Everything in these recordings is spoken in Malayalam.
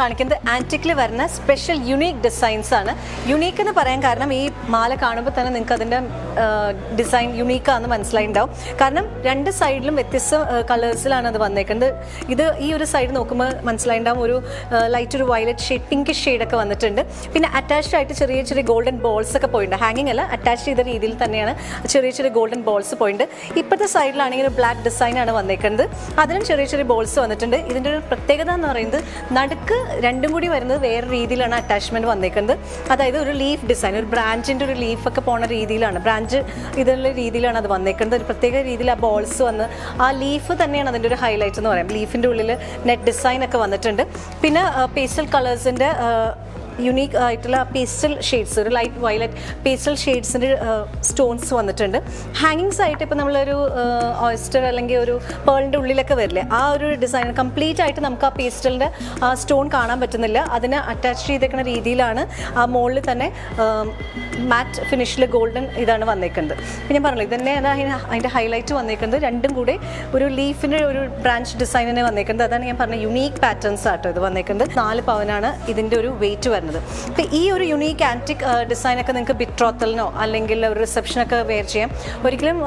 കാണിക്കുന്നത് ആന്റിക്കിൽ വരുന്ന സ്പെഷ്യൽ യുണീക്ക് ഡിസൈൻസ് ആണ്. യുണീക്ക് എന്ന് പറയാൻ കാരണം ഈ മാല കാണുമ്പോൾ തന്നെ നിങ്ങൾക്ക് അതിന്റെ ഡിസൈൻ യുണീക്കാന്ന് മനസ്സിലായിണ്ടാവും. കാരണം രണ്ട് സൈഡിലും വ്യത്യസ്ത കളേഴ്സിലാണ് അത് വന്നേക്കുന്നത് ഇത് ഈ ഒരു സൈഡ് നോക്കുമ്പോൾ മനസ്സിലായിണ്ടാവും ഒരു ലൈറ്റ് ഒരു വയലറ്റ് ഷെയ്ഡ് പിങ്ക് ഒക്കെ വന്നിട്ടുണ്ട്. പിന്നെ അറ്റാച്ച്ഡ് ആയിട്ട് ചെറിയ ചെറിയ ഗോൾഡൻ ബോൾസ് ഒക്കെ പോയിട്ടുണ്ട് ഹാങ്ങിങ് അല്ല അറ്റാച്ച് ചെയ്ത രീതിയിൽ തന്നെയാണ് ചെറിയ ചെറിയ ഗോൾഡൻ ബോൾസ് പോയിട്ടുണ്ട് ഇപ്പോഴത്തെ സൈഡിലാണെങ്കിൽ ഒരു ബ്ലാക്ക് ഡിസൈൻ ആണ് വന്നേക്കുന്നത് അതിനും ചെറിയ ചെറിയ ബോൾസ് വന്നിട്ടുണ്ട്. ഇതിന്റെ ഒരു പ്രത്യേകത എന്ന് പറയുന്നത് നടുക്ക് രണ്ടും കൂടി വരുന്നത് വേറെ രീതിയിലാണ് അറ്റാച്ച്മെന്റ് വന്നേക്കുന്നത്. അതായത് ഒരു ലീഫ് ഡിസൈൻ ഒരു ബ്രാഞ്ചിന്റെ ഒരു ലീഫ് ഒക്കെ പോണ രീതിയിലാണ്. ബ്രാഞ്ച് ഇതിലുള്ള രീതിയിലാണ് അത് വന്നേക്കുന്നത്. ഒരു പ്രത്യേക രീതിയിൽ ആ ബോൾസ് വന്ന് ആ ലീഫ് തന്നെയാണ് അതിന്റെ ഒരു ഹൈലൈറ്റ് എന്ന് പറയാം. ലീഫിന്റെ ഉള്ളിൽ നെറ്റ് ഡിസൈൻ ഒക്കെ വന്നിട്ടുണ്ട്. പിന്നെ പേസ്റ്റൽ കളേഴ്സിന്റെ യുണീക്ക് ആയിട്ടുള്ള പേസ്റ്റൽ ഷെയ്ഡ്സ് ഒരു ലൈറ്റ് വയലറ്റ് പേസ്റ്റൽ ഷെയ്ഡ്സിന്റെ സ്റ്റോൺസ് വന്നിട്ടുണ്ട്. ഹാങ്ങിങ്സ് ആയിട്ട് ഇപ്പോൾ നമ്മളൊരു ഓയിസ്റ്റർ അല്ലെങ്കിൽ ഒരു പേളിന്റെ ഉള്ളിലൊക്കെ വരില്ലേ ആ ഒരു ഡിസൈൻ കംപ്ലീറ്റ് ആയിട്ട് നമുക്ക് ആ പേസ്റ്റലിന്റെ ആ സ്റ്റോൺ കാണാൻ പറ്റുന്നില്ല. അതിനെ അറ്റാച്ച് ചെയ്തേക്കുന്ന രീതിയിലാണ് ആ മുകളിൽ തന്നെ മാറ്റ് ഫിനിഷിൽ ഗോൾഡൻ ഇതാണ് വന്നേക്കുന്നത്. ഞാൻ പറഞ്ഞില്ല ഇതന്നെ അതിന്റെ ഹൈലൈറ്റ് വന്നേക്കുന്നത്. രണ്ടും കൂടെ ഒരു ലീഫിന്റെ ഒരു ബ്രാഞ്ച് ഡിസൈനിനെ വന്നേക്കുന്നത്. അതാണ് ഞാൻ പറഞ്ഞ യുണീക്ക് പാറ്റേൺസ് ആട്ടോ ഇത് വന്നേക്കുന്നത്. നാല് പവനാണ് ഇതിന്റെ ഒരു വെയിറ്റ് വരുന്നത്. അപ്പോൾ ഈ ഒരു യുണീക്ക് ആന്റിക് ഡിസൈനൊക്കെ നിങ്ങൾക്ക് ബിട്രോത്തലിനോ അല്ലെങ്കിൽ ഒരു റിസപ്ഷനൊക്കെ വെയർ ചെയ്യാം. ഒരിക്കലും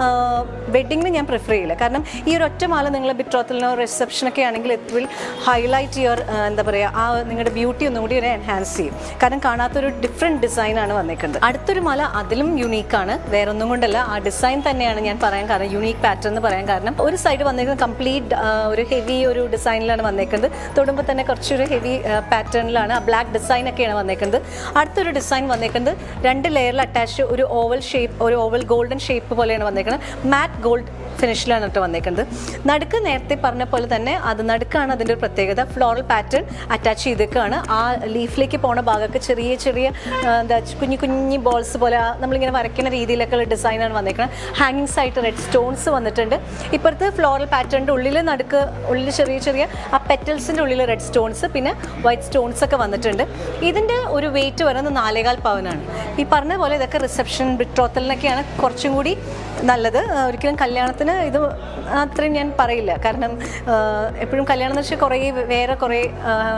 വെഡിങ്ങിന് ഞാൻ പ്രിഫർ ചെയ്യില്ല. കാരണം ഈ ഒരു ഒറ്റ മാല നിങ്ങൾ ബിട്രോത്തലിനോ റിസപ്ഷനൊക്കെ ആണെങ്കിൽ ഇറ്റ് വിൽ ഹൈലൈറ്റ് യുവർ എന്താ പറയുക ആ നിങ്ങളുടെ ബ്യൂട്ടി ഒന്നും കൂടി ഒരു എൻഹാൻസ് ചെയ്യും. കാരണം കാണാത്തൊരു ഡിഫറെന്റ് ഡിസൈനാണ് വന്നേക്കുന്നത്. അടുത്തൊരു മാല അതിലും യുണീക്കാണ് വേറെ ഒന്നും കൊണ്ടല്ല. ആ ഡിസൈൻ തന്നെയാണ് ഞാൻ പറയാൻ കാരണം യുണീക്ക് പാറ്റേൺ എന്ന് പറയാൻ കാരണം. ഒരു സൈഡ് വന്നേക്കുന്നത് കംപ്ലീറ്റ് ഒരു ഹെവി ഒരു ഡിസൈനിലാണ് വന്നേക്കുന്നത്. തൊടുമ്പോൾ തന്നെ കുറച്ചൊരു ഹെവി പാറ്റേണിലാണ് ആ ബ്ലാക്ക് ഡിസൈൻ ഒക്കെയാണ് വന്നേക്കുന്നത്. അടുത്തൊരു ഡിസൈൻ വന്നേക്കുന്നത്. രണ്ട് ലെയറിൽ അറ്റാച്ച് ഒരു ഓവൽ ഷേപ്പ് ഒരു ഓവൽ ഗോൾഡൻ ഷേപ്പ് പോലെയാണ് വന്നേക്കുന്നത്. മാറ്റ് ഗോൾഡ് ഫിനിഷിലാണ് കേട്ടോ വന്നേക്കുന്നത്. നടുക്ക് നേരത്തെ പറഞ്ഞ പോലെ തന്നെ അത് നടുക്കാണ് അതിന്റെ ഒരു പ്രത്യേകത. ഫ്ലോറൽ പാറ്റേൺ അറ്റാച്ച് ചെയ്തേക്കാണ്. ആ ലീഫിലേക്ക് പോണ ഭാഗമൊക്കെ ചെറിയ ചെറിയ എന്താ കുഞ്ഞു കുഞ്ഞു ബോൾസ് പോലെ നമ്മളിങ്ങനെ വരയ്ക്കുന്ന രീതിയിലൊക്കെ ഉള്ള ഡിസൈനാണ് വന്നേക്കുന്നത്. ഹാങ്ങിങ്സ് ആയിട്ട് റെഡ് സ്റ്റോൺസ് വന്നിട്ടുണ്ട്. ഇപ്പോഴത്തെ ഫ്ലോറൽ പാറ്റേണിന്റെ ഉള്ളിൽ നടുക്ക് ഉള്ളിൽ ചെറിയ ചെറിയ ആ പെറ്റൽസിന്റെ ഉള്ളിൽ റെഡ് സ്റ്റോൺസ് പിന്നെ വൈറ്റ് സ്റ്റോൺസ് ഒക്കെ വന്നിട്ടുണ്ട്. ഇതിന്റെ ഒരു വെയിറ്റ് വരുന്നത് നാലേകാൽ പവനാണ്. ഈ പറഞ്ഞ പോലെ ഇതൊക്കെ റിസപ്ഷൻ ബിട്രോത്തലിനൊക്കെയാണ് കുറച്ചും കൂടി നല്ലത്. ഒരിക്കലും കല്യാണത്തിന് ഇത് അത്രയും ഞാൻ പറയില്ല. കാരണം എപ്പോഴും കല്യാണം എന്ന് വെച്ചാൽ കുറേ വേറെ കുറേ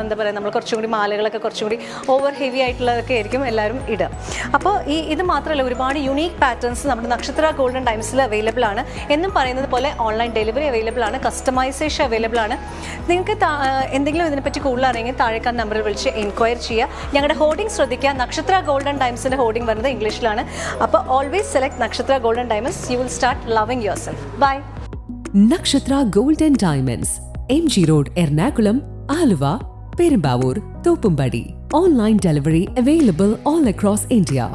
എന്താ പറയുക നമ്മൾ കുറച്ചും കൂടി മാലകളൊക്കെ കുറച്ചും കൂടി ഓവർ ഹെവി ആയിട്ടുള്ളതൊക്കെ ആയിരിക്കും എല്ലാവരും ഇടുക. അപ്പോൾ ഈ ഇത് മാത്രമല്ല ഒരുപാട് യുണീക്ക് പാറ്റേൺസ് നമ്മുടെ നക്ഷത്ര ഗോൾഡൻ ടൈംസിൽ അവൈലബിൾ ആണ്. എന്നും പറയുന്നത് പോലെ ഓൺലൈൻ ഡെലിവറി അവൈലബിൾ ആണ്. കസ്റ്റമൈസേഷൻ അവൈലബിൾ ആണ്. നിങ്ങൾക്ക് എന്തെങ്കിലും ഇതിനെപ്പറ്റി കൂടുതൽ അറിയെങ്കിൽ താഴേക്കാൻ നമ്പറിൽ വിളിച്ച് എൻക്വയർ ചെയ്യുക. ഞങ്ങളുടെ ഹോർഡിംഗ് ശ്രദ്ധിക്കുക. നക്ഷത്ര ഗോൾഡൻ ടൈംസിന്റെ ഹോർഡിംഗ് വരുന്നത് ഇംഗ്ലീഷിലാണ്. അപ്പോൾ always select Nakshatra golden diamonds you will start loving yourself by Nakshatra golden diamonds M G road Ernakulam Aluva Perumbavoor Thoppumpady. Online delivery available all across India